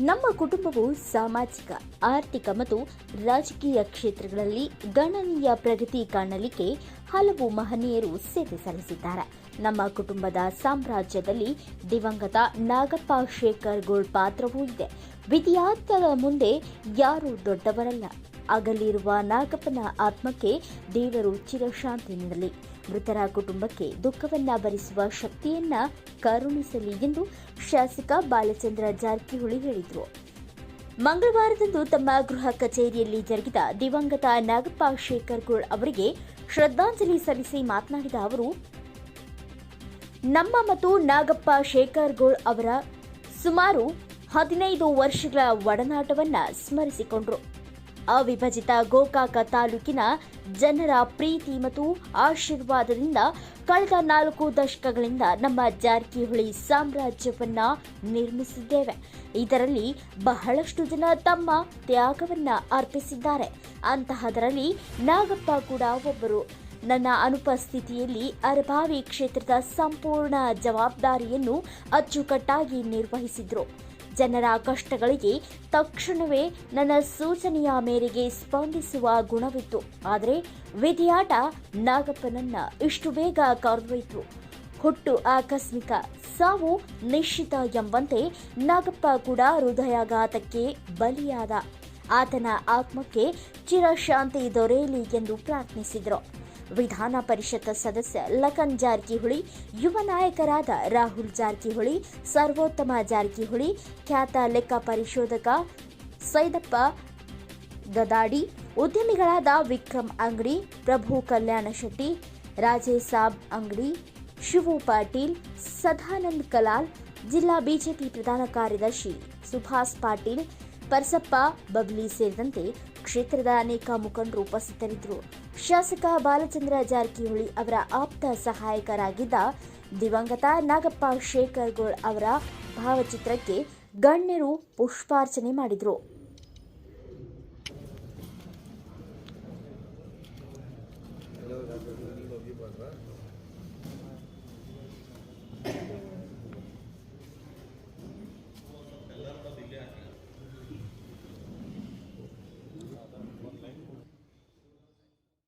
ನಮ್ಮ ಕುಟುಂಬವು ಸಾಮಾಜಿಕ, ಆರ್ಥಿಕ ಮತ್ತು ರಾಜಕೀಯ ಕ್ಷೇತ್ರಗಳಲ್ಲಿ ಗಣನೀಯ ಪ್ರಗತಿ ಕಾಣಲಿಕ್ಕೆ ಹಲವು ಮಹನೀಯರು ಸೇವೆ ಸಲ್ಲಿಸಿದ್ದಾರೆ. ನಮ್ಮ ಕುಟುಂಬದ ಸಾಮ್ರಾಜ್ಯದಲ್ಲಿ ದಿವಂಗತ ನಾಗಪ್ಪ ಶೇಖರ್ ಗೋಳ್ ಪಾತ್ರವೂ ಇದೆ. ವಿದ್ಯಾರ್ಥಿಗಳ ಮುಂದೆ ಯಾರೂ ದೊಡ್ಡವರಲ್ಲ. ಅಗಲಿರುವ ನಾಗಪ್ಪನ ಆತ್ಮಕ್ಕೆ ದೇವರು ಚಿರಶಾಂತಿ ನೀಡಲಿ ಮೃತರ ಕುಟುಂಬಕ್ಕೆ ದುಃಖವನ್ನ ಭರಿಸುವ ಶಕ್ತಿಯನ್ನ ಕರುಣಿಸಲಿ ಎಂದು ಶಾಸಕ ಬಾಲಚಂದ್ರ ಜಾರಕಿಹೊಳಿ ಹೇಳಿದರು. ಮಂಗಳವಾರದಂದು ತಮ್ಮ ಗೃಹ ಕಚೇರಿಯಲ್ಲಿ ಜರುಗಿದ ದಿವಂಗತ ನಾಗಪ್ಪ ಶೇಖರ್ ಗೋಳ್ ಅವರಿಗೆ ಶ್ರದ್ಧಾಂಜಲಿ ಸಲ್ಲಿಸಿ ಮಾತನಾಡಿದ ಅವರು, ನಮ್ಮ ಮತ್ತು ನಾಗಪ್ಪ ಶೇಖರ್ ಗೋಳ್ ಅವರ ಸುಮಾರು ಹದಿನೈದು ವರ್ಷಗಳ ಒಡನಾಟವನ್ನ ಸ್ಮರಿಸಿಕೊಂಡರು. ಅವಿಭಜಿತ ಗೋಕಾಕ ತಾಲೂಕಿನ ಜನರ ಪ್ರೀತಿ ಮತ್ತು ಆಶೀರ್ವಾದದಿಂದ ಕಳೆದ ನಾಲ್ಕು ದಶಕಗಳಿಂದ ನಮ್ಮ ಜಾರಕಿಹೊಳಿ ಸಾಮ್ರಾಜ್ಯವನ್ನ ನಿರ್ಮಿಸಿದ್ದೇವೆ. ಇದರಲ್ಲಿ ಬಹಳಷ್ಟು ಜನ ತಮ್ಮ ತ್ಯಾಗವನ್ನ ಅರ್ಪಿಸಿದ್ದಾರೆ. ಅಂತಹದರಲ್ಲಿ ನಾಗಪ್ಪ ಕೂಡ ಒಬ್ಬರು. ನನ್ನ ಅನುಪಸ್ಥಿತಿಯಲ್ಲಿ ಅರಭಾವಿ ಕ್ಷೇತ್ರದ ಸಂಪೂರ್ಣ ಜವಾಬ್ದಾರಿಯನ್ನು ಅಚ್ಚುಕಟ್ಟಾಗಿ ನಿರ್ವಹಿಸಿದ್ರು. ಜನರ ಕಷ್ಟಗಳಿಗೆ ತಕ್ಷಣವೇ ನನ್ನ ಸೂಚನೆಯ ಮೇರೆಗೆ ಸ್ಪಂದಿಸುವ ಗುಣವಿತ್ತು. ಆದರೆ ವಿಧಿಯಾಟ ನಾಗಪ್ಪನನ್ನ ಇಷ್ಟು ಬೇಗ ಕರೆದೊಯ್ತು ಹುಟ್ಟು ಆಕಸ್ಮಿಕ ಸಾವು ನಿಶ್ಚಿತ ಎಂಬಂತೆ ನಾಗಪ್ಪ ಕೂಡ ಹೃದಯಾಘಾತಕ್ಕೆ ಬಲಿಯಾದ. ಆತನ ಆತ್ಮಕ್ಕೆ ಚಿರಶಾಂತಿ ದೊರೆಯಲಿ ಎಂದು ಪ್ರಾರ್ಥಿಸಿದರು. ವಿಧಾನ ಪರಿಷತ್ ಸದಸ್ಯ ಲಖನ್ ಜಾರಕಿಹೊಳಿ, ಯುವ ನಾಯಕರಾದ ರಾಹುಲ್ ಜಾರಕಿಹೊಳಿ, ಸರ್ವೋತ್ತಮ ಜಾರಕಿಹೊಳಿ, ಖ್ಯಾತ ಲೆಕ್ಕ ಪರಿಶೋಧಕ ಸೈದಪ್ಪ ಗದಾಡಿ ಉದ್ಯಮಿಗಳಾದ ವಿಕ್ರಮ್ ಅಂಗಡಿ, ಪ್ರಭು ಕಲ್ಯಾಣ ಶೆಟ್ಟಿ ರಾಜೇಸಾಬ್ ಅಂಗಡಿ, ಶಿವು ಪಾಟೀಲ್, ಸದಾನಂದ್ ಕಲಾಲ್, ಜಿಲ್ಲಾ ಬಿಜೆಪಿ ಪ್ರಧಾನ ಕಾರ್ಯದರ್ಶಿ ಸುಭಾಸ್ ಪಾಟೀಲ್, ಪರಸಪ್ಪ ಬಬ್ಲಿ ಸೇರಿದಂತೆ ಕ್ಷೇತ್ರದ ಅನೇಕ ಮುಖಂಡರು ಉಪಸ್ಥಿತರಿದ್ದರು. ಶಾಸಕ ಬಾಲಚಂದ್ರ ಜಾರಕಿಹೊಳಿ ಅವರ ಆಪ್ತ ಸಹಾಯಕರಾಗಿದ್ದ ದಿವಂಗತ ನಾಗಪ್ಪ ಶೇಖರ್ ಗೋಳ್ ಅವರ ಭಾವಚಿತ್ರಕ್ಕೆ ಗಣ್ಯರು ಪುಷ್ಪಾರ್ಚನೆ ಮಾಡಿದರು.